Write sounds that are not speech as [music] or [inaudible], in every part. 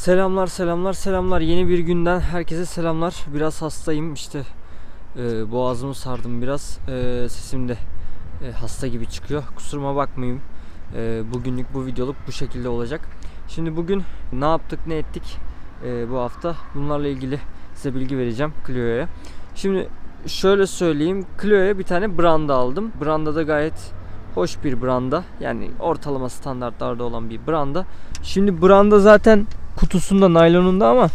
Selamlar selamlar selamlar. Yeni bir günden herkese selamlar. Biraz hastayım. İşte e, boğazımı sardım biraz. E, sesim de e, hasta gibi çıkıyor. Kusuruma bakmayın E, bugünlük bu videoluk bu şekilde olacak. Şimdi bugün ne yaptık ne ettik e, bu hafta? Bunlarla ilgili size bilgi vereceğim Clio'ya. Şimdi şöyle söyleyeyim. Clio'ya bir tane branda aldım. Branda da gayet hoş bir branda. Yani ortalama standartlarda olan bir branda. Şimdi branda zaten kutusunda naylonunda ama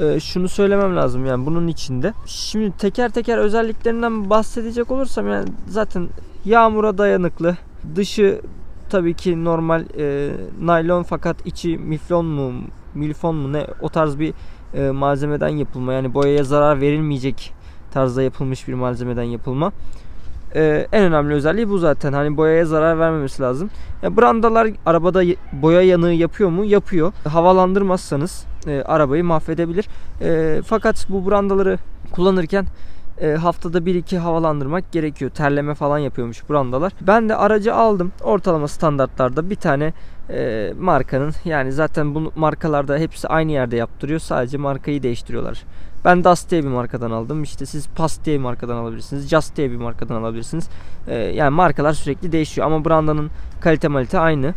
e, şunu söylemem lazım yani bunun içinde. Şimdi teker teker özelliklerinden bahsedecek olursam yani zaten yağmura dayanıklı. Dışı tabii ki normal e, naylon fakat içi miflon mu milfon mu ne o tarz bir e, malzemeden yapılma. Yani boyaya zarar verilmeyecek tarzda yapılmış bir malzemeden yapılma. E, en önemli özelliği bu zaten. Hani boyaya zarar vermemesi lazım. Ya brandalar arabada boya yanığı yapıyor mu? Yapıyor. Havalandırmazsanız e, arabayı mahvedebilir. E, fakat bu brandaları kullanırken e, haftada 1-2 havalandırmak gerekiyor. Terleme falan yapıyormuş brandalar. Ben de aracı aldım. Ortalama standartlarda bir tane e, markanın yani zaten bu markalarda hepsi aynı yerde yaptırıyor. Sadece markayı değiştiriyorlar. Ben Dust diye bir markadan aldım. İşte siz Pass diye bir markadan alabilirsiniz. Just diye bir markadan alabilirsiniz. E, yani markalar sürekli değişiyor ama brandanın kalite malite aynı.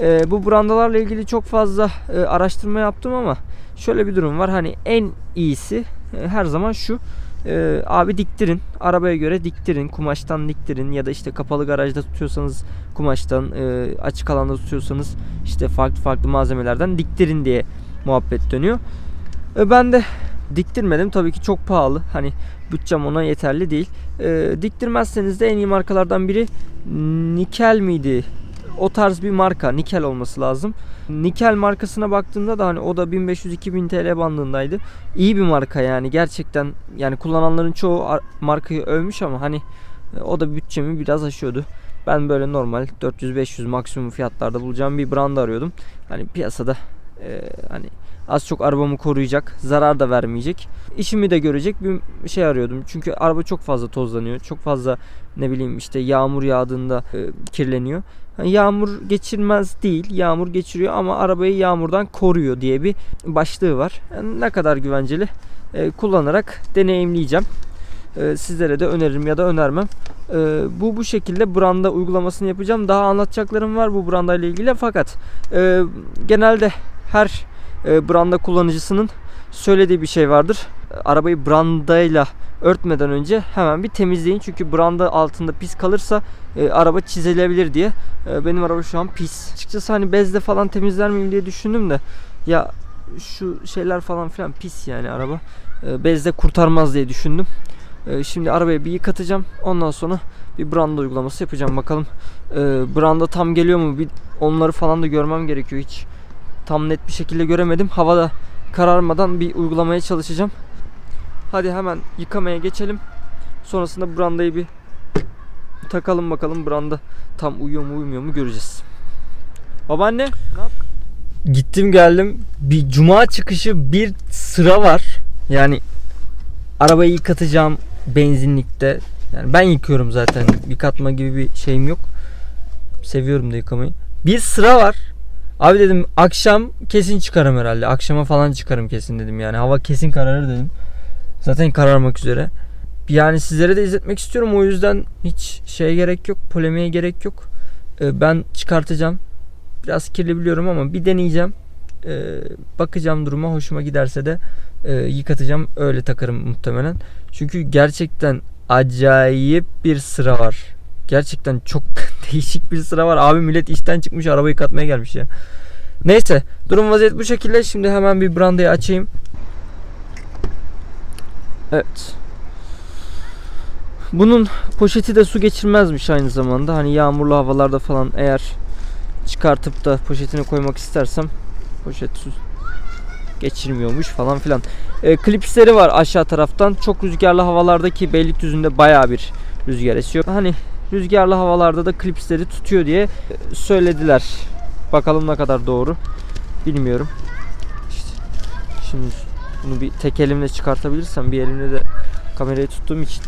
E, bu brandalarla ilgili çok fazla e, araştırma yaptım ama şöyle bir durum var. Hani en iyisi e, her zaman şu. E, abi diktirin. Arabaya göre diktirin. Kumaştan diktirin ya da işte kapalı garajda tutuyorsanız kumaştan, e, açık alanda tutuyorsanız işte farklı farklı malzemelerden diktirin diye muhabbet dönüyor. E, ben de diktirmedim. Tabii ki çok pahalı. Hani bütçem ona yeterli değil. E, diktirmezseniz de en iyi markalardan biri Nikel miydi? O tarz bir marka. Nikel olması lazım. Nikel markasına baktığımda da hani o da 1500-2000 TL bandındaydı. İyi bir marka yani gerçekten yani kullananların çoğu ar- markayı övmüş ama hani e, o da bütçemi biraz aşıyordu. Ben böyle normal 400-500 maksimum fiyatlarda bulacağım bir brand arıyordum. Hani piyasada e, hani az çok arabamı koruyacak, zarar da vermeyecek. İşimi de görecek bir şey arıyordum. Çünkü araba çok fazla tozlanıyor. Çok fazla ne bileyim işte yağmur yağdığında e, kirleniyor. Yani yağmur geçirmez değil, yağmur geçiriyor ama arabayı yağmurdan koruyor diye bir başlığı var. Yani ne kadar güvenceli e, kullanarak deneyimleyeceğim. E, sizlere de öneririm ya da önermem. E, bu bu şekilde branda uygulamasını yapacağım. Daha anlatacaklarım var bu branda ile ilgili fakat e, genelde her e, branda kullanıcısının söylediği bir şey vardır. Arabayı brandayla örtmeden önce hemen bir temizleyin. Çünkü branda altında pis kalırsa e, araba çizilebilir diye. E, benim araba şu an pis. Açıkçası hani bezle falan temizler miyim diye düşündüm de ya şu şeyler falan filan pis yani araba. E, bezle kurtarmaz diye düşündüm. E, şimdi arabayı bir yıkatacağım. Ondan sonra bir branda uygulaması yapacağım. Bakalım e, branda tam geliyor mu? Bir onları falan da görmem gerekiyor hiç. Tam net bir şekilde göremedim. Havada kararmadan bir uygulamaya çalışacağım. Hadi hemen yıkamaya geçelim. Sonrasında brandayı bir takalım bakalım branda tam uyuyor mu uyumuyor mu göreceğiz. Babaanne ne? Gittim geldim. Bir cuma çıkışı bir sıra var. Yani arabayı yıkatacağım benzinlikte. Yani ben yıkıyorum zaten. Yıkatma gibi bir şeyim yok. Seviyorum da yıkamayı. Bir sıra var. Abi dedim akşam kesin çıkarım herhalde. Akşama falan çıkarım kesin dedim yani. Hava kesin kararır dedim. Zaten kararmak üzere. Yani sizlere de izletmek istiyorum. O yüzden hiç şeye gerek yok. Polemiğe gerek yok. Ee, ben çıkartacağım. Biraz kirli biliyorum ama bir deneyeceğim. Ee, bakacağım duruma. Hoşuma giderse de e, yıkatacağım. Öyle takarım muhtemelen. Çünkü gerçekten acayip bir sıra var. Gerçekten çok [laughs] değişik bir sıra var. Abi millet işten çıkmış arabayı yıkatmaya gelmiş ya. Neyse durum vaziyet bu şekilde. Şimdi hemen bir brandayı açayım. Evet. Bunun poşeti de su geçirmezmiş aynı zamanda. Hani yağmurlu havalarda falan eğer çıkartıp da poşetine koymak istersem poşet su geçirmiyormuş falan filan. E, klipsleri var aşağı taraftan. Çok rüzgarlı havalardaki Beylikdüzü'nde bayağı bir rüzgar esiyor. Hani rüzgarlı havalarda da klipsleri tutuyor diye söylediler. Bakalım ne kadar doğru bilmiyorum. İşte şimdi bunu bir tek elimle çıkartabilirsem bir elimle de kamerayı tuttuğum için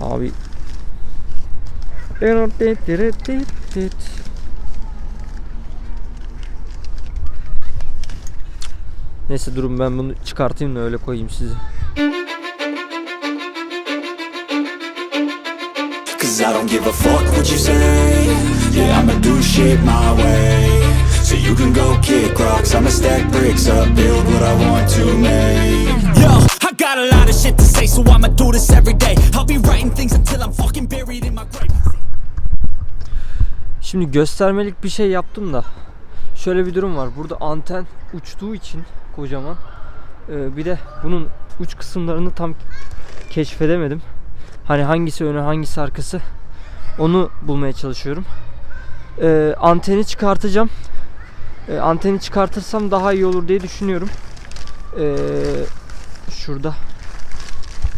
abi Neyse durun ben bunu çıkartayım da öyle koyayım sizi. Cause I don't give a fuck what you say. Yeah, I'ma do shit my way. So you can go kick rocks I'ma stack bricks up, build what I want to make. Yo, I got a lot of shit to say So I'ma do this every day. I'll be writing things until I'm fucking buried in my grave. Şimdi göstermelik bir şey yaptım da şöyle bir durum var. Burada anten uçtuğu için kocaman e, bir de bunun uç kısımlarını tam keşfedemedim. Hani hangisi önü hangisi arkası onu bulmaya çalışıyorum. E, anteni çıkartacağım. E, anteni çıkartırsam daha iyi olur diye düşünüyorum. E, şurada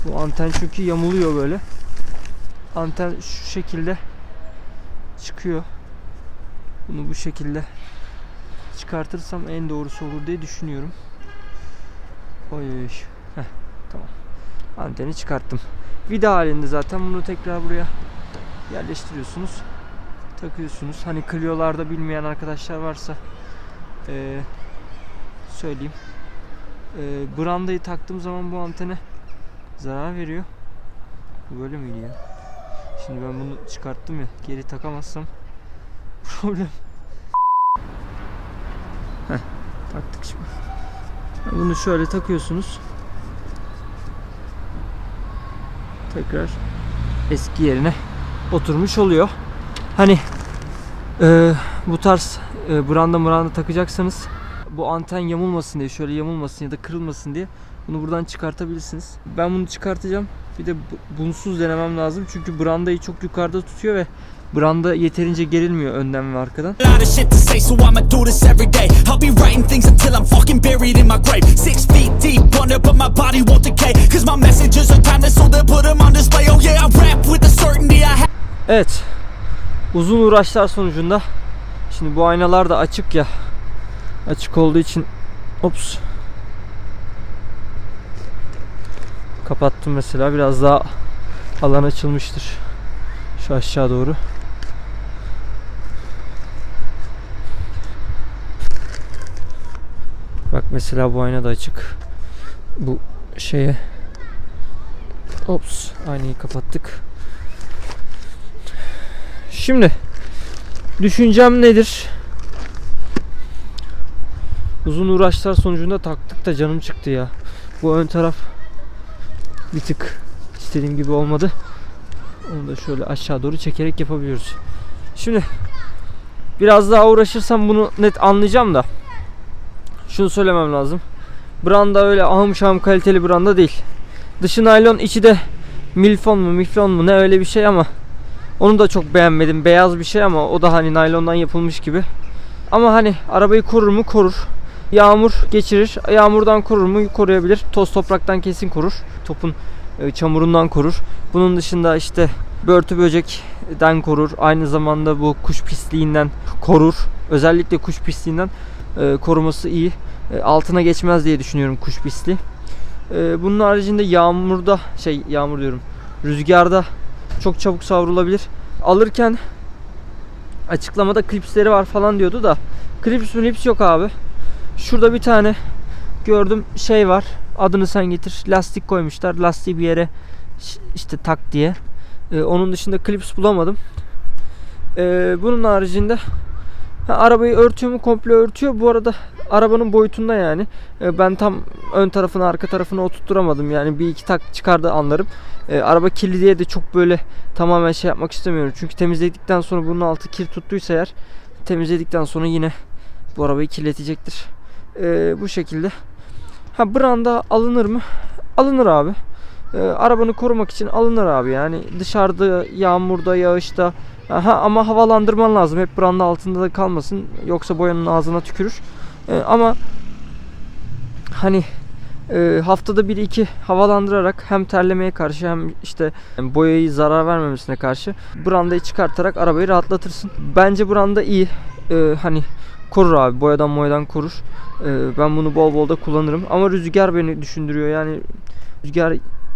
bu anten çünkü yamuluyor böyle. Anten şu şekilde çıkıyor. Bunu bu şekilde çıkartırsam en doğrusu olur diye düşünüyorum. Oy. Heh, tamam. Anteni çıkarttım. Vida halinde zaten bunu tekrar buraya yerleştiriyorsunuz. Takıyorsunuz. Hani Clio'larda bilmeyen arkadaşlar varsa eee, söyleyeyim. Eee brandayı taktığım zaman bu antene zarar veriyor. Bu böyle miydi ya? Şimdi ben bunu çıkarttım ya. Geri takamazsam [laughs] problem. Heh, taktık şimdi. Bunu şöyle takıyorsunuz. Tekrar eski yerine oturmuş oluyor. Hani e, bu tarz e, branda mıranda takacaksanız bu anten yamulmasın diye şöyle yamulmasın ya da kırılmasın diye bunu buradan çıkartabilirsiniz. Ben bunu çıkartacağım. Bir de bu- bunsuz denemem lazım. Çünkü brandayı çok yukarıda tutuyor ve branda yeterince gerilmiyor önden ve arkadan. Evet. Uzun uğraşlar sonucunda şimdi bu aynalar da açık ya. Açık olduğu için ops. Kapattım mesela biraz daha alan açılmıştır. Şu aşağı doğru. Bak mesela bu ayna da açık. Bu şeye Ops aynayı kapattık. Şimdi düşüncem nedir? Uzun uğraşlar sonucunda taktık da canım çıktı ya. Bu ön taraf bir tık istediğim gibi olmadı. Onu da şöyle aşağı doğru çekerek yapabiliyoruz. Şimdi biraz daha uğraşırsam bunu net anlayacağım da şunu söylemem lazım. Branda öyle ahım şahım kaliteli branda değil. Dışı naylon içi de milfon mu miflon mu ne öyle bir şey ama onu da çok beğenmedim. Beyaz bir şey ama o da hani naylondan yapılmış gibi. Ama hani arabayı korur mu? Korur. Yağmur geçirir. Yağmurdan korur mu? Koruyabilir. Toz topraktan kesin korur. Topun e, çamurundan korur. Bunun dışında işte börtü böcekten korur. Aynı zamanda bu kuş pisliğinden korur. Özellikle kuş pisliğinden e, koruması iyi. E, altına geçmez diye düşünüyorum kuş pisliği. Bunun haricinde yağmurda şey yağmur diyorum. Rüzgarda çok çabuk savrulabilir. Alırken açıklamada klipsleri var falan diyordu da klips klips yok abi. Şurada bir tane gördüm şey var. Adını sen getir. Lastik koymuşlar. Lastiği bir yere işte tak diye. Ee, onun dışında klips bulamadım. Ee, bunun haricinde arabayı örtüyor mu? Komple örtüyor. Bu arada arabanın boyutunda yani. Ee, ben tam ön tarafını arka tarafını oturtturamadım. Yani bir iki tak çıkardı anlarım. Ee, araba kirli diye de çok böyle tamamen şey yapmak istemiyorum. Çünkü temizledikten sonra bunun altı kir tuttuysa eğer temizledikten sonra yine bu arabayı kirletecektir. Ee, bu şekilde. Ha branda alınır mı? Alınır abi. Ee, arabanı korumak için alınır abi yani dışarıda yağmurda yağışta Aha, ama havalandırman lazım hep branda altında da kalmasın yoksa boyanın ağzına tükürür Ee, ama hani e, haftada bir iki havalandırarak hem terlemeye karşı hem işte boyayı zarar vermemesine karşı brandayı çıkartarak arabayı rahatlatırsın. Bence branda iyi. Ee, hani korur abi boyadan boyadan korur. Ee, ben bunu bol bol da kullanırım. Ama rüzgar beni düşündürüyor. Yani rüzgar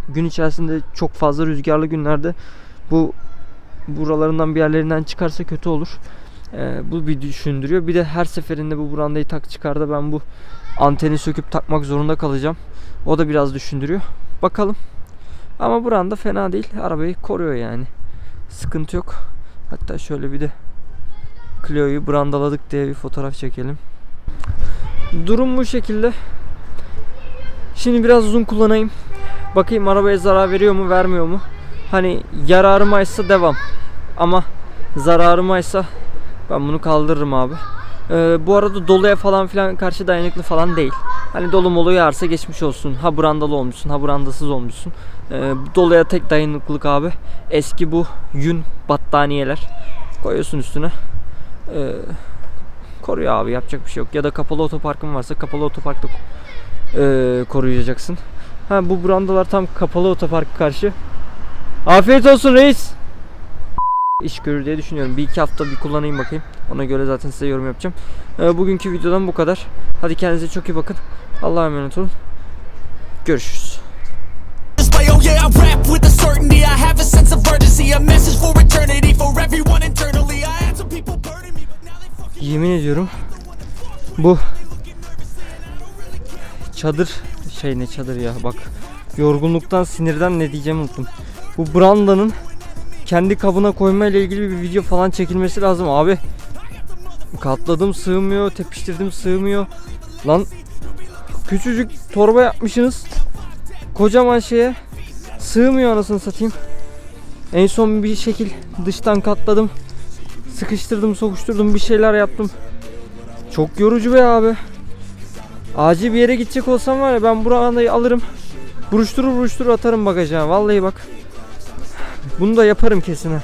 gün içerisinde çok fazla rüzgarlı günlerde bu buralarından bir yerlerinden çıkarsa kötü olur. Ee, bu bir düşündürüyor. Bir de her seferinde bu brandayı tak çıkarda ben bu anteni söküp takmak zorunda kalacağım. O da biraz düşündürüyor. Bakalım. Ama branda fena değil. Arabayı koruyor yani. Sıkıntı yok. Hatta şöyle bir de Clio'yu brandaladık diye bir fotoğraf çekelim. Durum bu şekilde. Şimdi biraz uzun kullanayım. Bakayım arabaya zarar veriyor mu vermiyor mu? Hani yararımaysa devam. Ama zararımaysa ben bunu kaldırırım abi. Ee, bu arada doluya falan filan karşı dayanıklı falan değil. Hani dolu molu yağarsa geçmiş olsun. Ha brandalı olmuşsun, ha brandasız olmuşsun. Ee, doluya tek dayanıklılık abi. Eski bu yün battaniyeler. Koyuyorsun üstüne. Ee, koruyor abi yapacak bir şey yok. Ya da kapalı otoparkın varsa kapalı otoparkta e, koruyacaksın. Ha bu brandalar tam kapalı otoparka karşı. Afiyet olsun reis. İş görür diye düşünüyorum. Bir iki hafta bir kullanayım bakayım. Ona göre zaten size yorum yapacağım. Ee, bugünkü videodan bu kadar. Hadi kendinize çok iyi bakın. Allah'a emanet olun. Görüşürüz. Yemin ediyorum bu çadır şey ne çadır ya bak yorgunluktan sinirden ne diyeceğimi unuttum. Bu brandanın kendi kabına koyma ile ilgili bir video falan çekilmesi lazım abi. Katladım sığmıyor, tepiştirdim sığmıyor. Lan küçücük torba yapmışsınız. Kocaman şeye sığmıyor anasını satayım. En son bir şekil dıştan katladım. Sıkıştırdım, sokuşturdum, bir şeyler yaptım. Çok yorucu be abi. Acil bir yere gidecek olsam var ya ben burayı alırım. Buruşturur buruşturur atarım bagaja. Vallahi bak. Bunu da yaparım kesin ha.